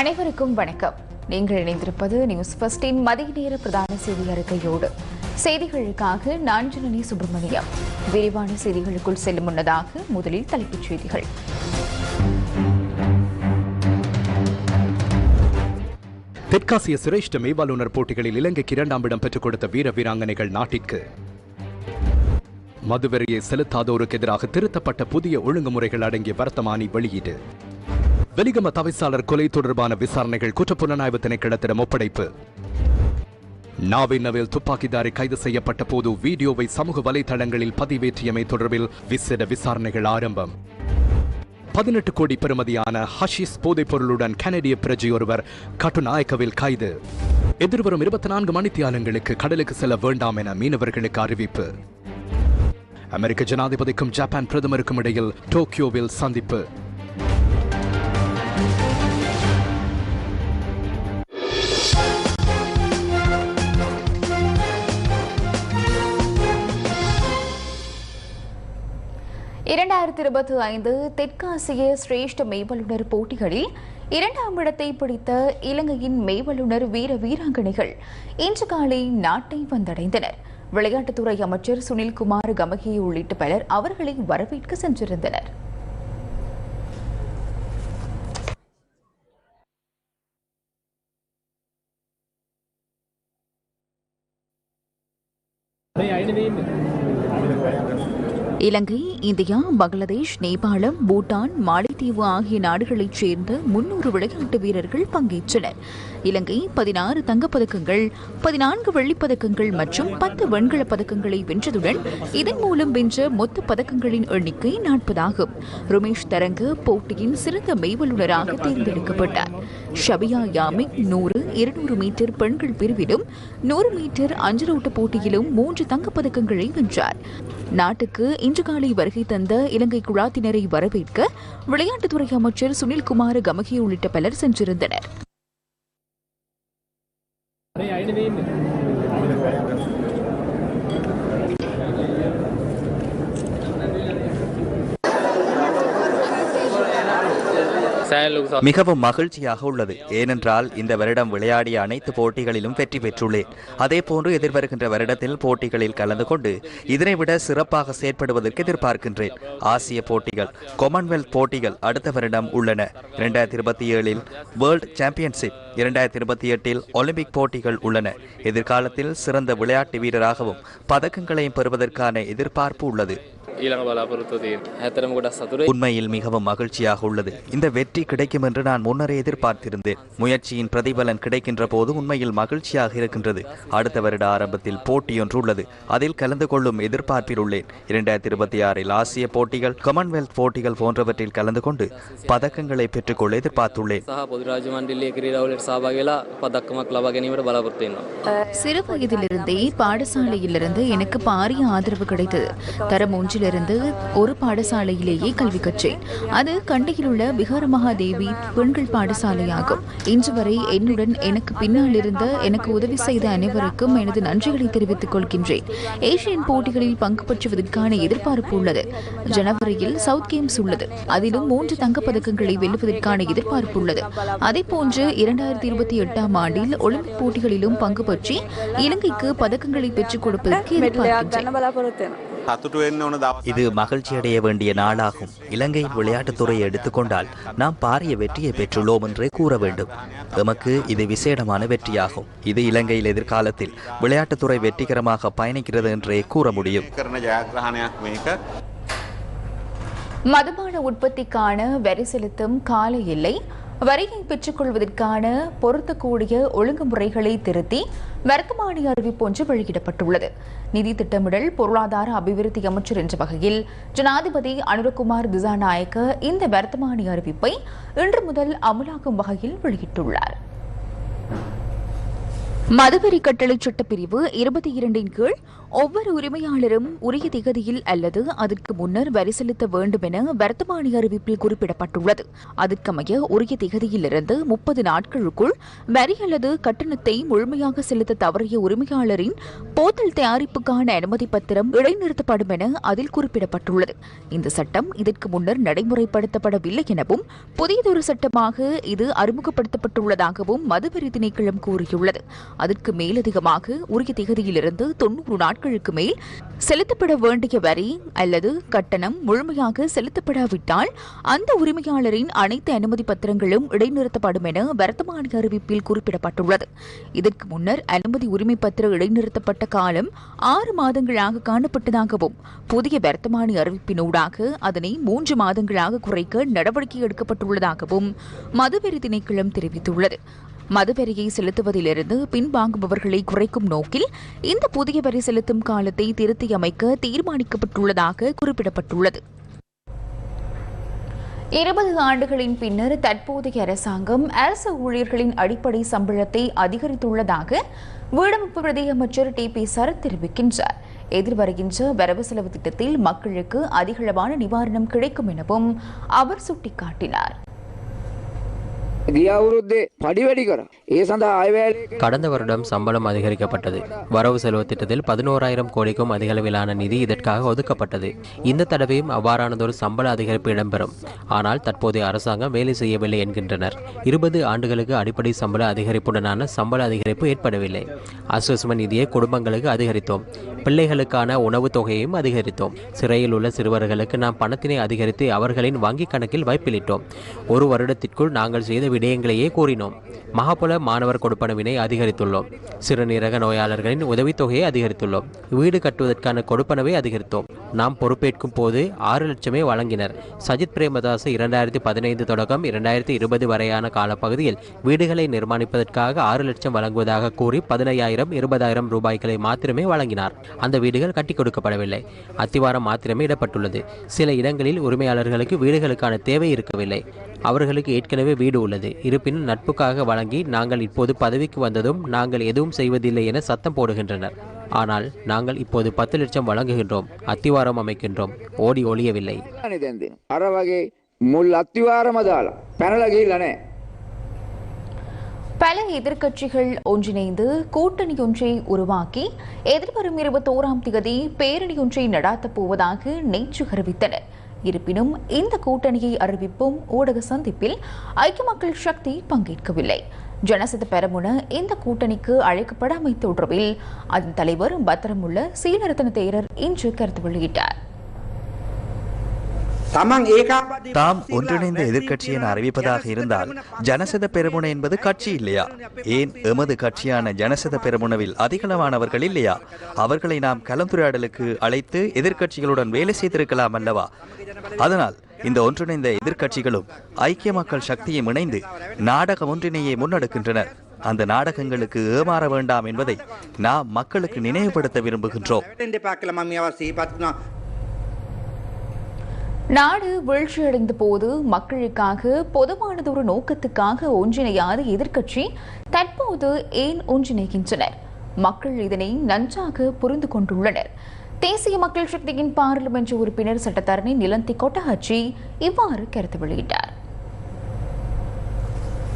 அனைவருக்கும் வணக்கம். நீங்கள் இணைந்திருப்பது நியூஸ் ஃபர்ஸ்டின் மதிய நேர பிரதான செய்தி அறிக்கையோடு. செய்திகளுக்காக நாஞ்சனி சுப்பிரமணியம். விரிவான செய்திகளுக்குள் செல்லும் முன்னதாக முதலில் தலைப்புச் செய்திகள். தெற்காசிய சிரேஷ்ட மேய்வாளுநர் போட்டிகளில் இலங்கைக்கு இரண்டாம் இடம் பெற்றுக் கொடுத்த வீர வீராங்கனைகள் நாட்டிற்கு. மதுவரையை செலுத்தாதோருக்கு எதிராக திருத்தப்பட்ட புதிய ஒழுங்குமுறைகள் அடங்கிய வர்த்தமானி வெளியீடு. வெலிகம தவிசாளர் கொலை தொடர்பான விசாரணைகள் குற்றப்புலனாய்வு திணைக்களத்திடம் ஒப்படைப்பு. நாவினவில் துப்பாக்கிதாரி கைது செய்யப்பட்ட போது வீடியோவை சமூக வலைதளங்களில் பதிவேற்றியமை தொடர்பில் விசேட விசாரணைகள் ஆரம்பம். பதினெட்டு கோடி பெறுமதியான ஹஷிஸ் போதைப் பொருளுடன் கனடிய பிரஜை ஒருவர் கட்டுநாயக்கவில் கைது. எதிர்வரும் இருபத்தி நான்கு மணித்தியாலங்களுக்கு கடலுக்கு செல்ல வேண்டாம் என மீனவர்களுக்கு அறிவிப்பு. அமெரிக்க ஜனாதிபதிக்கும் ஜப்பான் பிரதமருக்கும் இடையில் டோக்கியோவில் சந்திப்பு. இரண்டாயிரத்தி இருபத்தி ஐந்து தெற்காசிய சிரேஷ்ட மெய்வல்லுநர் போட்டிகளில் இரண்டாம் இடத்தை பிடித்த இலங்கையின் மெய்வல்லுநர் வீர வீராங்கனைகள் இன்று காலை நாட்டை வந்தடைந்தனர். விளையாட்டுத்துறை அமைச்சர் சுனில்குமார் கமகி உள்ளிட்ட பலர் அவர்களை வரவேற்க சென்றிருந்தனர். இலங்கை இந்தியா பங்களாதேஷ் நேபாளம் பூட்டான் மாலைத்தீவு ஆகிய நாடுகளைச் சேர்ந்த முன்னூறு விளையாட்டு வீரர்கள் பங்கேற்றனர். இலங்கை பதினாறு தங்கப்பதக்கங்கள் பதினான்கு வெள்ளிப்பதக்கங்கள் மற்றும் பத்து வெண்கலப் பதக்கங்களை வென்றதுடன் இதன் மூலம் வென்ற மொத்த பதக்கங்களின் எண்ணிக்கை நாற்பதாகும். ருமேஷ் தரங்க போட்டியின் சிறந்த மெய்வல்லுநராக தேர்ந்தெடுக்கப்பட்டார். ஷபியா யாமிக் நூறு இருநூறு மீட்டர் பெண்கள் பிரிவிலும் நூறு மீட்டர் அஞ்சலோட்ட போட்டியிலும் மூன்று தங்கப்பதக்கங்களை வென்றார். நாட்டுக்கு இன்று காலை வருகை தந்த இலங்கை குழாத்தினரை வரவேற்க விளையாட்டுத்துறை அமைச்சர் சுனில்குமார் கமகி உள்ளிட்ட பலர் சென்றிருந்தனர். மிகவும் மகிழ்ச்சியாக உள்ளது. ஏனென்றால் இந்த வருடம் விளையாடிய அனைத்து போட்டிகளிலும் வெற்றி பெற்றுள்ளேன். அதே போன்று எதிர்வருகின்ற வருடத்தில் போட்டிகளில் கலந்து கொண்டு இதனை விட சிறப்பாக செயற்படுவதற்கு எதிர்பார்க்கின்றேன். ஆசிய போட்டிகள் காமன்வெல்த் போட்டிகள் அடுத்த வருடம் உள்ளன. இரண்டாயிரத்தி இருபத்தி ஏழில் வேர்ல்ட் சாம்பியன்ஷிப் இரண்டாயிரத்தி இருபத்தி எட்டில் ஒலிம்பிக் போட்டிகள் உள்ளன. எதிர்காலத்தில் சிறந்த விளையாட்டு வீரராகவும் பதக்கங்களையும் பெறுவதற்கான எதிர்பார்ப்பு உள்ளது. ඊළඟ බලාපොරොත්තු තියෙන. ඇතරම ගොඩක් සතුරයි. உண்மையில் மிகவும் மகிழ்ச்சியாக உள்ளது இந்த வெற்றி கிடைக்கும் என்று நான் முன்னரே எதிர்பார்த்திருந்தேன் முயற்சியின் பிரதிபலன் கிடைக்கின்ற போது உண்மையில் மகிழ்ச்சியாக இருக்கின்றது அடுத்த வருட ஆரம்பத்தில் போட்டியொன்று உள்ளது அதில் கலந்து கொள்ளும் எதிர்பார்ப்பில் உள்ளேன் இரண்டாயிரத்தி இருபத்தி ஆறில் ஆசிய போட்டிகள் காமன்வெல்த் போட்டிகள் போன்றவற்றில் கலந்து கொண்டு பதக்கங்களை பெற்றுக்கொள்ள எதிர்பார்த்துள்ளேன் සහ පොදු රාජ්‍ය මණ්ඩලයේ ක්‍රීඩාවලට සහභාගී වෙලා පදක්කමක් ලබා ගැනීමට බලාපොරොත්තු වෙනවා. சிறு வயதிலிருந்தே பாடசாலையிலிருந்து எனக்கு பாரிய ஆதரவு கிடைத்தது தரம் வயதிலிருந்து ஒரு பாடசாலையிலேயே கல்வி கற்றேன் அது கண்டியில் உள்ள விகார மகாதேவி பெண்கள் பாடசாலையாகும் இன்று வரை என்னுடன் எனக்கு பின்னால் இருந்த எனக்கு உதவி செய்த அனைவருக்கும் எனது நன்றிகளை தெரிவித்துக் கொள்கின்றேன் ஏசியன் போட்டிகளில் பங்கு பெற்றுவதற்கான எதிர்பார்ப்பு உள்ளது ஜனவரியில் சவுத் கேம்ஸ் உள்ளது அதிலும் மூன்று தங்கப்பதக்கங்களை வெல்லுவதற்கான எதிர்பார்ப்பு உள்ளது அதே போன்று இரண்டாயிரத்தி இருபத்தி எட்டாம் ஆண்டில் ஒலிம்பிக் போட்டிகளிலும் பங்கு பற்றி இலங்கைக்கு பதக்கங்களை பெற்றுக் கொடுப்பதற்கு எதிர்பார்க்கின்றேன் இது மகிழ்ச்சி அடைய வேண்டிய நாளாகும். இலங்கையின் விளையாட்டுத்துறையை எடுத்துக்கொண்டால் நாம் பாரிய வெற்றியை பெற்றுள்ளோம் என்றே கூற வேண்டும். எமக்கு இது விசேடமான வெற்றியாகும். இது இலங்கையில் எதிர்காலத்தில் விளையாட்டுத்துறை வெற்றிகரமாக பயணிக்கிறது என்றே கூற முடியும். மதுபான உற்பத்திக்கான வரி செலுத்தும் கால இல்லை வரியை பெற்றுக்கொள்வதற்கான பொருத்தக்கூடிய ஒழுங்குமுறைகளை திருத்தி வர்த்தமானி அறிவிப்பு ஒன்று வெளியிடப்பட்டுள்ளது. நிதி திட்டமிடல் பொருளாதார அபிவிருத்தி அமைச்சர் என்ற வகையில் ஜனாதிபதி அனுரகுமார் திசாநாயக்க இந்த வர்த்தமானி அறிவிப்பை இன்று முதல் அமலாக்கும் வகையில் வெளியிட்டுள்ளார். மதுவரி கட்டளை சட்டப்பிரிவு இருபத்தி இரண்டின் கீழ் ஒவ்வொரு உரிமையாளரும் உரிய திகதியில் அல்லது அதற்கு முன்னர் வரி செலுத்த வேண்டும் என வர்த்தமானி அறிவிப்பில் குறிப்பிடப்பட்டுள்ளது. அதற்கமைய உரிய திகதியிலிருந்து முப்பது நாட்களுக்குள் வரி அல்லது கட்டணத்தை முழுமையாக செலுத்த தவறிய உரிமையாளரின் போத்தல் தயாரிப்புக்கான அனுமதி பத்திரம் இடைநிறுத்தப்படும் என அதில் குறிப்பிடப்பட்டுள்ளது. இந்த சட்டம் இதற்கு முன்னர் நடைமுறைப்படுத்தப்படவில்லை எனவும் புதியதொரு சட்டமாக இது அறிமுகப்படுத்தப்பட்டுள்ளதாகவும் மதுவரி திணைக்களம் கூறியுள்ளது. அதற்கு மேலதிகமாக உரிய திகதியிலிருந்து தொன்னூறு நாட்களுக்கு மேல் செலுத்தப்பட வேண்டிய வரி அல்லது கட்டணம் முழுமையாக செலுத்தப்படாவிட்டால் அந்த உரிமையாளரின் அனைத்து அனுமதி பத்திரங்களும் இடைநிறுத்தப்படும் என வர்த்தமானி அறிவிப்பில் குறிப்பிடப்பட்டுள்ளது. இதற்கு முன்னர் அனுமதி உரிமை பத்திர இடைநிறுத்தப்பட்ட காலம் ஆறு மாதங்களாக காணப்பட்டதாகவும் புதிய வர்த்தமானி அறிவிப்பினூடாக அதனை மூன்று மாதங்களாக குறைக்க நடவடிக்கை எடுக்கப்பட்டுள்ளதாகவும் மதுவெறி திணைக்களம் தெரிவித்துள்ளது. மதுவரியை செலுத்துவதிலிருந்து பின்வாங்குபவர்களை குறைக்கும் நோக்கில் இந்த புதிய வரி செலுத்தும் காலத்தை திருத்தி அமைக்க தீர்மானிக்கப்பட்டுள்ளதாக குறிப்பிடப்பட்டுள்ளது. இருபது ஆண்டுகளின் பின்னர் தற்போதைய அரசாங்கம் அரசு ஊழியர்களின் அடிப்படை சம்பளத்தை அதிகரித்துள்ளதாக வீடமைப்பு பிரதி அமைச்சர் டி பி சரத் தெரிவிக்கின்றார். எதிர்வருகின்ற வரவு செலவு திட்டத்தில் மக்களுக்கு அதிகளவான நிவாரணம் கிடைக்கும் எனவும் அவர் சுட்டிக்காட்டினார். கடந்த வருடம் சம்பளம் அதிகரிக்கப்பட்டது. வரவு செலவு திட்டத்தில் பதினோராயிரம் கோடிக்கும் அதிகளவிலான நிதி இதற்காக ஒதுக்கப்பட்டது. இந்த தடவையும் அவ்வாறானதொரு சம்பள அதிகரிப்பு இடம்பெறும். ஆனால் தற்போதைய அரசாங்கம் வேலை செய்யவில்லை என்கின்றனர். இருபது ஆண்டுகளுக்கு அடிப்படை சம்பள அதிகரிப்புடனான சம்பள அதிகரிப்பு ஏற்படவில்லை. அஸ்வஸ்ம நிதியை குடும்பங்களுக்கு அதிகரித்தோம். பிள்ளைகளுக்கான உணவுத் தொகையையும் அதிகரித்தோம். சிறையில் உள்ள சிறுவர்களுக்கு நாம் பணத்தினை அதிகரித்து அவர்களின் வங்கிக் கணக்கில் வைப்பிலிட்டோம் ஒரு வருடத்திற்குள் நாங்கள் செய்த விடயங்களையே கூறினோம். மகாபுல மாணவர் கொடுப்பனவினை அதிகரித்துள்ளோம். சிறுநீரக நோயாளர்களின் உதவித்தொகையை அதிகரித்துள்ளோம். வீடு கட்டுவதற்கான கொடுப்பனவை அதிகரித்தோம். நாம் பொறுப்பேற்கும் போது ஆறு லட்சமே வழங்கினர். சஜித் பிரேமதாஸ் இரண்டாயிரத்தி பதினைந்து தொடக்கம் இரண்டாயிரத்தி இருபது வரையான காலப்பகுதியில் வீடுகளை நிர்மாணிப்பதற்காக ஆறு லட்சம் வழங்குவதாக கூறி பதினையாயிரம் இருபதாயிரம் ரூபாய்களை மாத்திரமே வழங்கினார். அந்த வீடுகள் கட்டி கொடுக்கப்படவில்லை. அத்திவாரம் மாத்திரமே இடப்பட்டுள்ளது. சில இடங்களில் உரிமையாளர்களுக்கு வீடுகளுக்கான தேவை இருக்கவில்லை. அவர்களுக்கு ஏற்கனவே வீடு உள்ளது. இருப்பினும் நட்புக்காக வழங்கி நாங்கள் இப்போது பதவிக்கு வந்ததும் நாங்கள் எதுவும் செய்வதில்லை என சத்தம் போடுகின்றனர். ஆனால் நாங்கள் இப்போது பத்து லட்சம் வழங்குகின்றோம் அத்திவாரம் அமைக்கின்றோம். ஓடி ஒழியவில்லை பல எதிர்கட்சிகள் ஒன்றிணைந்து கூட்டணி ஒன்றை உருவாக்கி எதிர்வரும் இருபத்தோராம் தேதி பேரணி ஒன்றை நடாத்தப் போவதாக நேற்று அறிவித்தனர். இருப்பினும் இந்த கூட்டணியை அறிவிப்பும் ஊடக சந்திப்பில் ஐக்கிய மக்கள் சக்தி பங்கேற்கவில்லை. ஜனசித பெரமுன இந்த கூட்டணிக்கு அழைக்கப்படாமை தொடர்பில் அதன் தலைவர் பத்திரமுள்ள சீனரத்ன தேரர் இன்று கருத்து வெளியிட்டார். தாம் ஒன்றிணைந்த எதிர்க்கட்சி என அறிவிப்பதாக இருந்தால் ஜனசத பெரமுன என்பது கட்சி இல்லையா? ஏன் எமது கட்சியான ஜனசத பெரமுனவில் அதிகளவானவர்கள் இல்லையா? அவர்களை நாம் கலந்துரையாடலுக்கு அழைத்து எதிர்க்கட்சிகளுடன் வேலை செய்திருக்கலாம் அல்லவா? அதனால் இந்த ஒன்றிணைந்த எதிர்க்கட்சிகளும் ஐக்கிய மக்கள் சக்தியும் இணைந்து நாடக ஒன்றினையை முன்னெடுக்கின்றனர். அந்த நாடகங்களுக்கு ஏமாற வேண்டாம் என்பதை நாம் மக்களுக்கு நினைவுபடுத்த விரும்புகின்றோம். நாடு வீழ்ச்சியடைந்த போது மக்களுக்காக பொதுவானதொரு நோக்கத்துக்காக ஒன்றிணையாத எதிர்க்கட்சி தற்போது ஏன் ஒன்றிணைகின்றனர்? மக்கள் இதனை நன்றாக புரிந்து கொண்டுள்ளனர். தேசிய மக்கள் சக்தியின் பாராளுமன்ற உறுப்பினர் சட்டத்தரணி நிலந்தி கொட்டஹாச்சி இவ்வாறு கருத்து வெளியிட்டார்.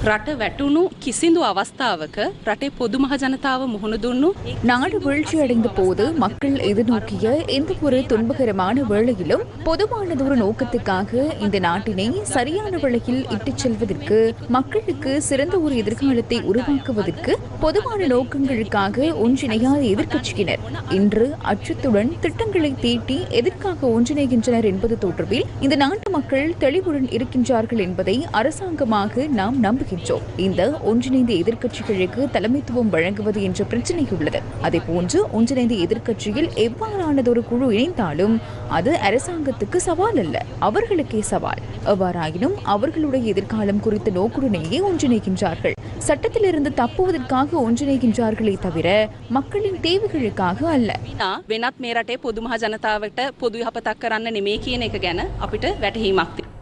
රට වැටුණු කිසිදු අවස්ථාවක රටේ පොදු මහ ජනතාව මුහුණ දුන්නු நாடு வீழ்ச்சியடைந்த போது மக்கள் எதிர்நோக்கிய எந்த ஒரு துன்பகரமான வேளையிலும் பொதுவானதொரு நோக்கத்துக்காக இந்த நாட்டினை சரியான வழியில் இட்டுச் செல்வதற்கு மக்களுக்கு சிறந்த ஒரு எதிர்காலத்தை உருவாக்குவதற்கு பொதுவான நோக்கங்களுக்காக ஒன்றிணையாத எதிர்க்கட்சியினர் இன்று அச்சத்துடன் திட்டங்களை தீட்டி எதற்காக ஒன்றிணைகின்றனர் என்பது தொடர்பில் இந்த நாட்டு மக்கள் தெளிவுடன் இருக்கின்றார்கள் என்பதை அரசாங்கமாக நாம் நம்புகின்றோம் இந்த ஒன்றிணைந்த எதிர்க்கட்சிகளுக்கு தலைமைத்துவம் வழங்குவது என்ற பிரச்சனை உள்ளது அதே போன்று ஒன்றிணைந்த எதிர்க்கட்சியில் எவ்வாறானதொரு குழு இணைந்தாலும் அது அரசாங்கத்துக்கு சவால் அல்ல அவர்களுக்கே சவால் எவ்வாறாயினும் அவர்களுடைய எதிர்காலம் குறித்த நோக்குடனேயே ஒன்றிணைகின்றார்கள் சட்டத்திலிருந்து தப்புவதற்காக ஒன்றிணைகின்றார்களே தவிர மக்களின் தேவைகளுக்காக அல்ல විනා වෙනත් මේ රටේ පොදු මහ ජනතාවට පොදු යහපතක් කරන්න නෙමේ කියන එක ගැන අපිට වැටහීමක් තියෙනවා.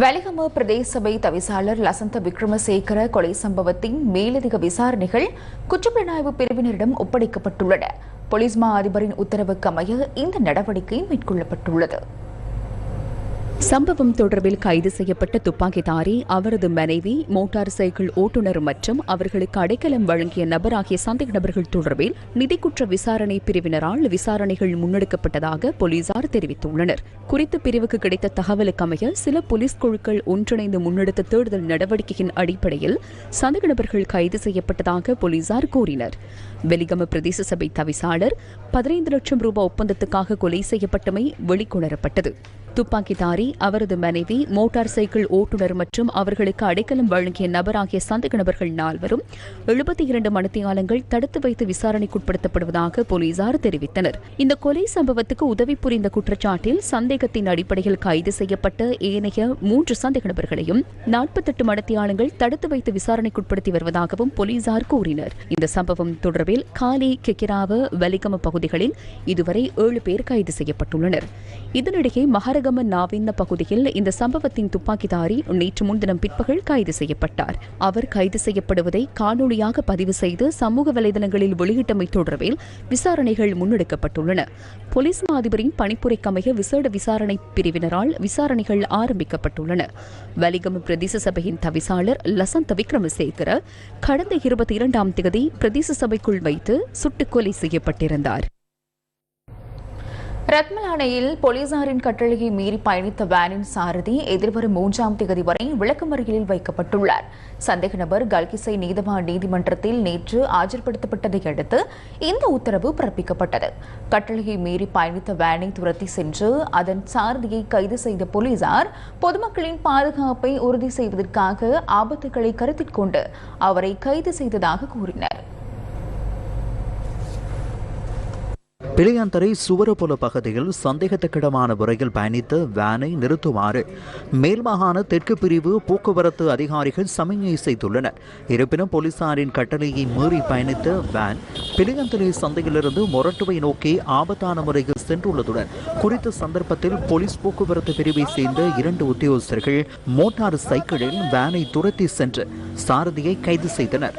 வெலிகம பிரதேச சபை தவிசாளர் லசந்த விக்ரமசேகர கொலை சம்பவத்தின் மேலதிக விசாரணைகள் குற்றப்புலனாய்வு பிரிவினரிடம் ஒப்படைக்கப்பட்டுள்ளன. பொலிஸ்மா மா அதிபரின் உத்தரவுக்கு அமைய இந்த நடவடிக்கை மேற்கொள்ளப்பட்டுள்ளது. சம்பவம் தொடர்பில் கைது செய்யப்பட்ட துப்பாக்கிதாரி அவரது மனைவி மோட்டார் சைக்கிள் ஓட்டுநர் மற்றும் அவர்களுக்கு அடைக்கலம் வழங்கிய நபர் ஆகிய சந்தேக நபர்கள் தொடர்பில் நிதிக்குற்ற விசாரணை பிரிவினரால் விசாரணைகள் முன்னெடுக்கப்பட்டதாக போலீசார் தெரிவித்துள்ளனர். குறித்த பிரிவுக்கு கிடைத்த தகவலுக்கமைய சில போலீஸ் குழுக்கள் ஒன்றிணைந்து முன்னெடுத்த தேடுதல் நடவடிக்கையின் அடிப்படையில் சந்தேக நபர்கள் கைது செய்யப்பட்டதாக போலீசார் கூறினர். வெலிகம பிரதேச சபை தவிசாளர் பதினைந்து லட்சம் ரூபாய் ஒப்பந்தத்துக்காக கொலை செய்யப்பட்டமை வெளிக்கொணரப்பட்டது. துப்பாக்கிதாரி அவரது மனைவி மோட்டார் சைக்கிள் ஓட்டுநர் மற்றும் அவர்களுக்கு அடைக்கலம் வழங்கிய நபர் ஆகிய சந்தேக நபர்கள் நால்வரும் எழுபத்தி இரண்டு மணித்தியாலங்கள் தடுத்து வைத்து விசாரணைக்குட்படுத்தப்படுவதாக போலீசார் தெரிவித்தனர். இந்த கொலை சம்பவத்துக்கு உதவி புரிந்த குற்றச்சாட்டில் சந்தேகத்தின் அடிப்படையில் கைது செய்யப்பட்ட ஏனைய மூன்று சந்தேக நபர்களையும் நாற்பத்தெட்டு மணித்தியாலங்கள் தடுத்து வைத்து விசாரணைக்குட்படுத்தி வருவதாகவும் போலீசார் கூறினர். இந்த சம்பவம் தொடர்பில் காலி கெக்கிராவ வலிகம பகுதிகளில் இதுவரை ஏழு பேர் கைது செய்யப்பட்டுள்ளனர். இதனிடையே மகரகம நாவின்ன பகுதியில் இந்த சம்பவத்தின் துப்பாக்கிதாரி நேற்று முன்தினம் பிற்பகல் கைது செய்யப்பட்டார். அவர் கைது செய்யப்படுவதை காணொளியாக பதிவு செய்து சமூக வலைதளங்களில் வெளியிட்டமை தொடர்பில் விசாரணைகள் முன்னெடுக்கப்பட்டுள்ளன. போலீஸ் மா அதிபரின் பணிப்புரைக்கமைய விசேட விசாரணை பிரிவினரால் விசாரணைகள் ஆரம்பிக்கப்பட்டுள்ளன. வலிகம பிரதேச சபையின் தவிசாளர் லசந்த விக்ரமசேகர கடந்த இருபத்தி இரண்டாம் தேதி பிரதேச சபைக்குள் வைத்து சுட்டுக்கொலை செய்யப்பட்டிருந்தார். ரத்மலானையில் போலீசாரின் கட்டளையை மீறி பயணித்த வேனின் சாரதி எதிர்வரும் மூன்றாம் தேதி வரை விளக்கமறியலில் வைக்கப்பட்டுள்ளார். சந்தேக நபர் கல்கிசை நீதவான் நீதிமன்றத்தில் நேற்று ஆஜர்படுத்தப்பட்டதை அடுத்து இந்த உத்தரவு பிறப்பிக்கப்பட்டது. கட்டளையை மீறி பயணித்த வேனை துரத்தி சென்று அதன் சாரதியை கைது செய்த போலீசார் பொதுமக்களின் பாதுகாப்பை உறுதி செய்வதற்காக ஆபத்துகளை கருத்தில் கொண்டு அவரை கைது செய்ததாக கூறினர். பிளையாந்தரை சுவரபுல பகுதியில் சந்தேகத்துக்கிடமான முறையில் பயணித்த வேனை நிறுத்துமாறு மேல்மாகாண தெற்கு பிரிவு போக்குவரத்து அதிகாரிகள் சமிஞ்சை செய்துள்ளனர். இருப்பினும் போலீசாரின் கட்டளையை மீறி பயணித்த வேன் பிளையாந்தரை சந்தையிலிருந்து மொரட்டுவை நோக்கி ஆபத்தான முறையில் சென்றுள்ளதுடன் குறித்த சந்தர்ப்பத்தில் போலீஸ் போக்குவரத்து பிரிவை சேர்ந்த இரண்டு உத்தியோகஸ்தர்கள் மோட்டார் சைக்கிளில் வேனை துரத்தி சென்று சாரதியை கைது செய்தனர்.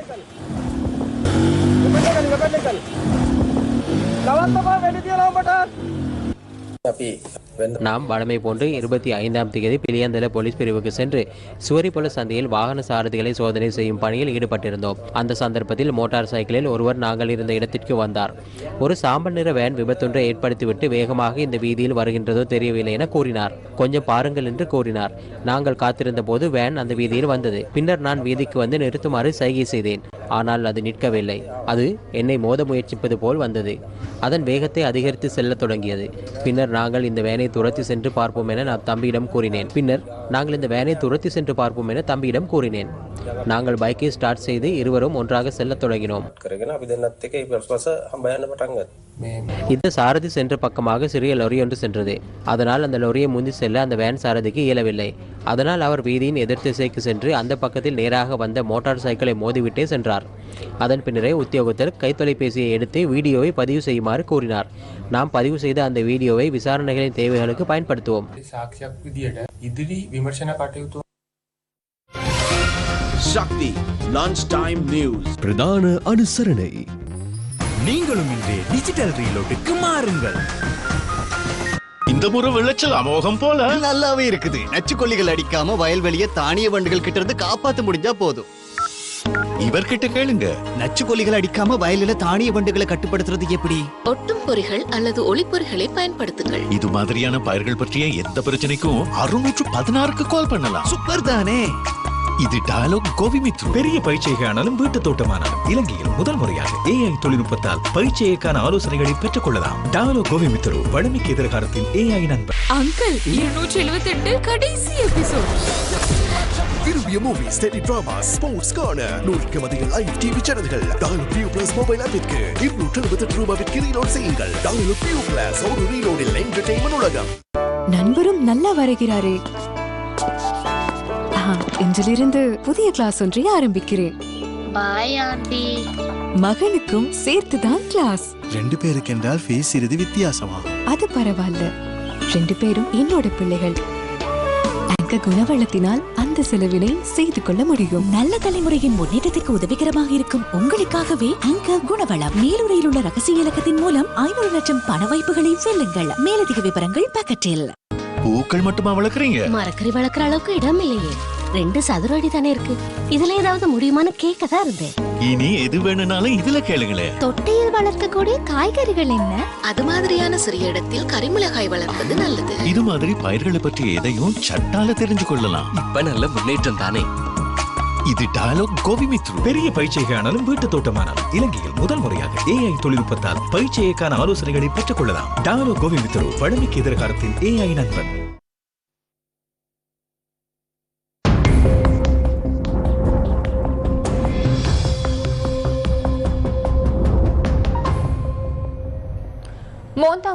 நாம் வழமை போன்று இருபத்தி ஐந்தாம் தேதி பிலியந்தல போலீஸ் பிரிவுக்கு சென்று சுவரிப்பல சந்தையில் வாகன சாரதிகளை சோதனை செய்யும் பணியில் ஈடுபட்டிருந்தோம். அந்த சந்தர்ப்பத்தில் மோட்டார் சைக்கிளில் ஒருவர் நாங்கள் இருந்த இடத்திற்கு வந்தார். ஒரு சாம்பல் நிற வேன் விபத்தொன்றை ஏற்படுத்திவிட்டு வேகமாக இந்த வீதியில் வருகின்றதோ தெரியவில்லை என கூறினார். கொஞ்சம் பாருங்கள் என்று கூறினார். நாங்கள் காத்திருந்த போது வேன் அந்த வீதியில் வந்தது. பின்னர் நான் வீதிக்கு வந்து நிறுத்துமாறு சைகை செய்தேன். ஆனால் அது நிற்கவில்லை. அது என்னை மோத முயற்சிப்பது போல் வந்தது. அதன் வேகத்தை அதிகரித்து செல்லத் தொடங்கியது. பின்னர் நாங்கள் இந்த வேனை துரத்தி சென்று பார்ப்போம் என நான் தம்பியிடம் கூறினேன். பின்னர் நாங்கள் இந்த வேனை துரத்தி சென்று பார்ப்போம் என தம்பியிடம் கூறினேன். நாங்கள் பைக்கை ஸ்டார்ட் செய்து இருவரும் ஒன்றாக செல்லத் தொடங்கினோம். இந்த சாரதி சென்ற பக்கமாக சிறிய லொரி ஒன்று சென்றது. அதனால் அந்த லொரியை முந்தி செல்ல அந்த வேன் சாரதிக்கு இயலவில்லை. அதனால் அவர் வீதியின் எதிர் திசைக்கு சென்று அந்த பக்கத்தில் நேராக வந்த மோட்டார் சைக்கிளை மோதிவிட்டே சென்றார். அதன் பின்னரே உத்தியோகத்தர் கைத்தொலைபேசியை எடுத்து வீடியோவை பதிவு செய்யுமாறு கூறினார். நாம் பதிவு செய்த அந்த வீடியோவை விசாரணைகளின் தேவைகளுக்கு பயன்படுத்துவோம். ඉදිරි විමර්ශන කටයුතු ශක්ති ලංච් ටයිම් නිවස් பிரதான அனுசரணை நீங்களும் இன்றே டிஜிட்டல் ரீலோட்டுக்கு மாறுங்கள் இந்த முறை விளைச்சல் அமோகம் போல நல்லாவே இருக்குது நச்சுக்கொல்லிகள் அடிக்காம வயல்வெளிய தானிய வண்டுகள் கிட்ட இருந்து காப்பாத்த முடிஞ்சா போதும் இவர்கிட்ட கேளுங்க. நச்சுக்கொல்லிகள் அடிக்காம வயலில தானிய வண்டுகளை கட்டுப்படுத்துறது எப்படி? ஒட்டும் பொறிகள் அல்லது ஒளிப்பொறிகளை பயன்படுத்துங்கள். இது மாதிரியான பயிர்கள் பற்றிய எந்த பிரச்சனைக்கும் அறுநூற்று பதினாறுக்கு கால் பண்ணலாம். சூப்பர் தானே இது டயலாக் கோவிமித்ரு. பெரிய பயிற்சியானாலும் வீட்டு தோட்டமானாலும் இலங்கையில் முதல் முறையாக ஏஐ தொழில்நுட்பத்தால் பயிற்சியைக்கான ஆலோசனைகளை பெற்றுக் கொள்ளலாம் டாலோ கோவிமித்ரு வளமிக்க எதிர்காலத்தின் ஏஐ நண்பர். அங்கிள் இருநூற்றி எழுபத்தி எட்டு கடைசி எபிசோட் விரும்பிய movies tele drama sports corner நூறுக்கும் அதிக லைவ் டிவி சேனல்கள் டாலர் பியூ பிளஸ் மொபைல் ஆப்பிற்கு இருநூற்று எழுபத்தெட்டு ரூபாய்க்கு ரீலோட் செய்யுங்கள். டாலர் பியூ பிளஸ் ஒரு ரீலோடில் என்டர்டைன்மெண்ட் உலகம். நண்பரும் நல்லா வரைகிறாரே. ஆ, இன்றிலிருந்து புதிய கிளாஸ் ஒன்றை ஆரம்பிக்கிறேன். பாய் ஆண்டி மகனுக்கும் சேர்த்துதான் கிளாஸ் ரெண்டு பேருக்கு என்றால் ஃபீஸ் சிறிது வித்தியாசமா? அது பரவாயில்ல. ரெண்டு பேரும் என்னோட பிள்ளைகள். தங்க குணவளத்தினால் அந்த செலவினை செய்து கொள்ள முடியும். நல்ல தலைமுறையின் முன்னேற்றத்திற்கு உதவிகரமாக இருக்கும் உங்களுக்காகவே ஆங்கர் குணவளம். மேலுரையில் உள்ள ரகசிய இலக்கத்தின் மூலம் ஐநூறு லட்சம் பண வாய்ப்புகளை வெல்லுங்கள் மேலதிக விவரங்கள் பாக்கெட்டில் பூக்கள் மட்டுமா வளர்க்குறீங்க? மரக்கறி வளர்க்குற அளவுக்கு இடம் இல்லையே ரெண்டு சதுர அடி தானே இருக்கு. இதுல ஏதாவது முடியுமான்னு கேட்க தான் இருந்தேன். இனி எது வேணும்னாலும் இதுல கேளுங்களேன் தொட்டியில் வளர்க்கக்கூடிய காய்கறிகள் என்ன? அது மாதிரியான சிறிய இடத்தில் கரிமிளகாய் வளர்ப்பது நல்லது. இது மாதிரி பயிர்களை பற்றி எதையும் சட்டால தெரிஞ்சு கொள்ளலாம். இப்ப நல்ல முன்னேற்றம் தானே. இது டயலாக் கோவிமித்ரு. பெரிய பயிற்சியானாலும் வீட்டு தோட்டமானாலும் இலங்கையில் முதல் முறையாக ஏஐ தொழில்நுட்பத்தால் பயிற்சியைக்கான ஆலோசனைகளை பெற்றுக் கொள்ளலாம். டாலோ கோவிமித்ரு வடமிக்கு எதிர்காலத்தின் ஏஐ நண்பன்.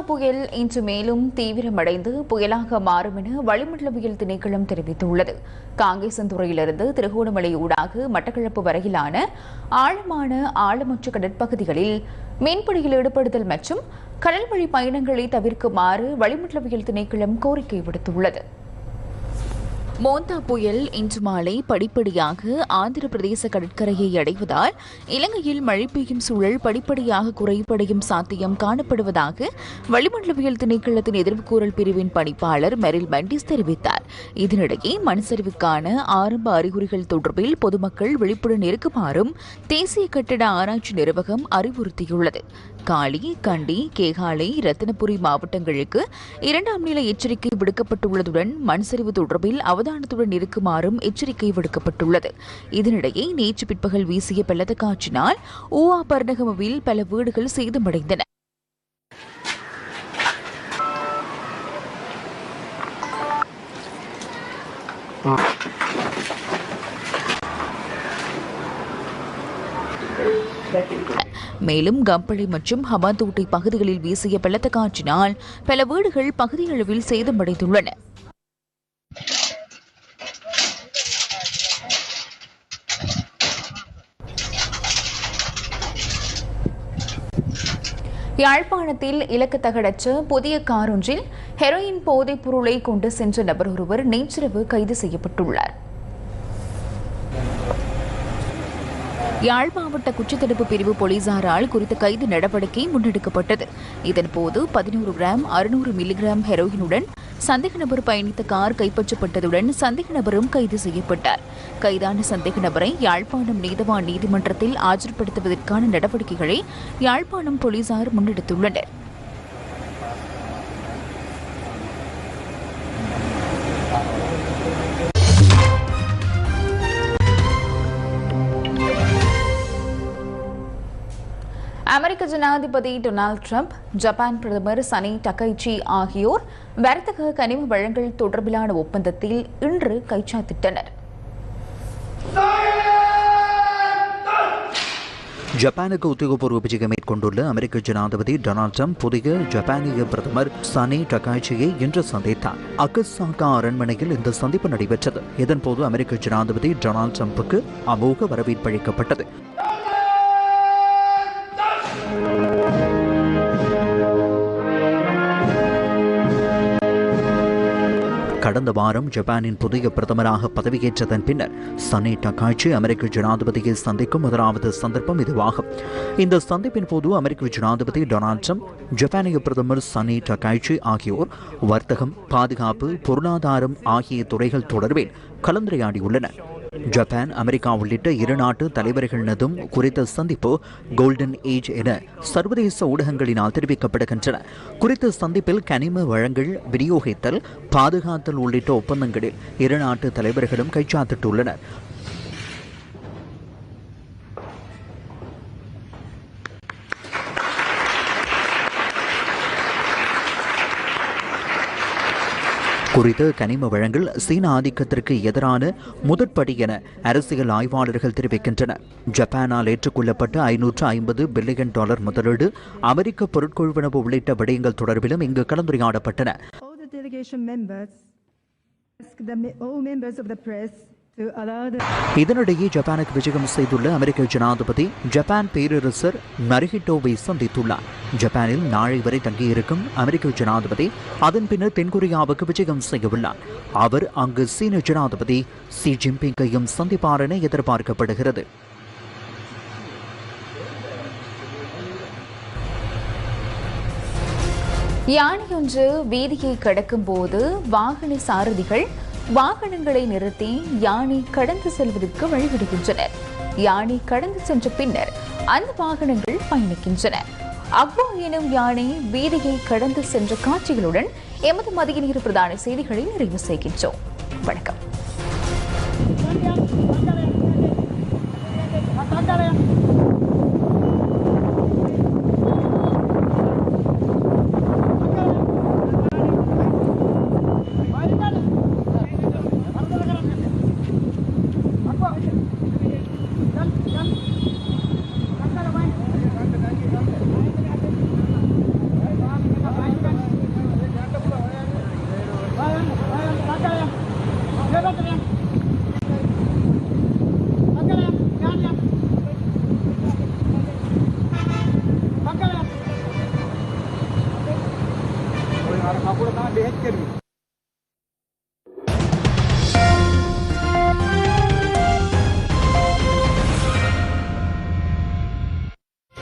புயல் இன்று மேலும் தீவிரமடைந்து புயலாக மாறும் என வளிமண்டலவியல் திணைக்களம் தெரிவித்துள்ளது. காங்கேசந்துறையிலிருந்து திருகோணமலை ஊடாக மட்டக்களப்பு வரையிலான ஆழமான ஆழமற்ற கடற்பகுதிகளில் மீன்பிடியில் ஈடுபடுதல் மற்றும் கடல்வழி பயணங்களை தவிர்க்குமாறு வளிமண்டலவியல் திணைக்களம் கோரிக்கை விடுத்துள்ளது. மோந்தா புயல் இன்று மாலை படிப்படியாக ஆந்திர பிரதேச கடற்கரையை அடைவதால் இலங்கையில் மழை பெய்யும் சூழல் படிப்படியாக குறைபடையும் சாத்தியம் காணப்படுவதாக வளிமண்டலவியல் திணைக்களத்தின் எதிர்வுக்கூறல் பிரிவின் பணிப்பாளர் மெரில் மெண்டிஸ் தெரிவித்தார். இதனிடையே மண்சரிவுக்கான ஆரம்ப அறிகுறிகள் தொடர்பில் பொதுமக்கள் விழிப்புடன் இருக்குமாறும் தேசிய கட்டிட ஆராய்ச்சி நிறுவகம் அறிவுறுத்தியுள்ளது. காளி கண்டி கேகாலை ரத்தினபுரி மாவட்டங்களுக்கு இரண்டாம் நிலை எச்சரிக்கை விடுக்கப்பட்டுள்ளதுடன் மண் சரிவு தொடர்பில் அவதானத்துடன் இருக்குமாறும் எச்சரிக்கை விடுக்கப்பட்டுள்ளது. இதனிடையே நேற்று பிற்பகல் வீசிய பலத்த காற்றினால் ஊவா பர்ணகமவில் பல வீடுகள் சேதமடைந்தன. மேலும் கம்பளை மற்றும் ஹமாந்தோட்டை பகுதிகளில் வீசிய பலத்த காற்றினால் பல வீடுகள் பகுதியளவில் சேதமடைந்துள்ளன. யாழ்ப்பாணத்தில் இலக்கு தகடற்ற புதிய காரொன்றில் ஹெரோயின் போதைப் பொருளை கொண்டு சென்ற நபர் ஒருவர் நேற்றிரவு கைது செய்யப்பட்டுள்ளார். யாழ் மாவட்ட குற்றத்தடுப்பு பிரிவு போலீசாரால் குறித்த கைது நடவடிக்கை முன்னெடுக்கப்பட்டது. இதன்போது பதினோரு கிராம் அறுநூறு மில்லிகிராம் ஹெரோயினுடன் சந்தேக நபர் பயணித்த கார் கைப்பற்றப்பட்டதுடன் சந்தேக நபரும் கைது செய்யப்பட்டார். கைதான சந்தேக நபரை யாழ்ப்பாணம் நீதவான் நீதிமன்றத்தில் ஆஜர்படுத்துவதற்கான நடவடிக்கைகளை யாழ்ப்பாணம் போலீசார் முன்னெடுத்துள்ளனர். அமெரிக்க ஜனாதிபதி டொனால்ட் ட்ரம்ப் ஜப்பான் பிரதமர் சனி டக்கைச்சி ஆகியோர் வர்த்தக கனிம வழங்கல் தொடர்பிலான ஒப்பந்தத்தில் இன்று கைச்சாத்திட்டனர். ஜப்பானுக்கு உத்தியோகபூர்வ விஜயம் மேற்கொண்டுள்ள அமெரிக்க ஜனாதிபதி டொனால்ட் ட்ரம்ப் புதிய ஜப்பானிய பிரதமர் சனி டகாய்ச்சியை இன்று சந்தித்தார். அகசாகா அரண்மனையில் இந்த சந்திப்பு நடைபெற்றது. இதன்போது அமெரிக்க ஜனாதிபதி டொனால்ட் ட்ரம்புக்கு அமோக வரவேற்பு கடந்த வாரம் ஜப்பானின் புதிய பிரதமராக பதவியேற்றதன் பின்னர் சனே டகாச்சி அமெரிக்க ஜனாதிபதியை சந்திக்கும் முதலாவது சந்தர்ப்பம் இதுவாகும். இந்த சந்திப்பின் போது அமெரிக்க ஜனாதிபதி டொனால்ட் ட்ரம்ப் ஜப்பானிய பிரதமர் சனே டகாய்ச்சி ஆகியோர் வர்த்தகம் பாதுகாப்பு பொருளாதாரம் ஆகிய துறைகள் தொடர்பில் கலந்துரையாடியுள்ளனர். ஜப்பான் அமெரிக்கா உள்ளிட்ட இரு நாட்டு தலைவர்களினதும் குறித்த சந்திப்பு கோல்டன் ஏஜ் என சர்வதேச ஊடகங்களினால் தெரிவிக்கப்படுகின்றன. குறித்த சந்திப்பில் கனிம வழங்கல் விநியோகித்தல் பாதுகாத்தல் உள்ளிட்ட ஒப்பந்தங்களில் இரு நாட்டு தலைவர்களும் கைச்சாத்திட்டுள்ளனர். குறித்த கனிம வழங்கல் சீன ஆதிக்கத்திற்கு எதிரான முதற்படி என அரசியல் ஆய்வாளர்கள் தெரிவிக்கின்றனர். ஜப்பானால் ஏற்றுக்கொள்ளப்பட்ட ஐநூற்று ஐம்பது பில்லியன் டாலர் முதலீடு அமெரிக்க பொருட்கொள்வனவு உள்ளிட்ட விடயங்கள் தொடர்பிலும் இங்கு கலந்துரையாடப்பட்டன. இதனிடையே ஜப்பானுக்கு விஜயம் செய்துள்ள அமெரிக்க ஜனாதிபதி ஜப்பான் பேரரசர் நரிஹிட்டோவை சந்தித்துள்ளார். ஜப்பானில் நாளை வரை தங்கியிருக்கும் அமெரிக்க ஜனாதிபதி அதன் பின்னர் தென்கொரியாவுக்கு விஜயம் செய்யவுள்ளார். அவர் அங்கு சீன ஜனாதிபதி சி ஜின்பிங்கையும் சந்திப்பார் என எதிர்பார்க்கப்படுகிறது. யானையொன்று வீதியை கடக்கும் போது வாகன சாரதிகள் வாகனங்களை நிறுத்தி யானை கடந்து செல்வதற்கு வழிவிடுகின்றனர். யானை கடந்து சென்ற பின்னர் அந்த வாகனங்கள் பயணிக்கின்றன. அக்வா எனும் யானை வீதியை கடந்து சென்ற காட்சிகளுடன் எமது மதிய நீர் பிரதான செய்திகளை நிறைவு செய்கின்றோம். வணக்கம்.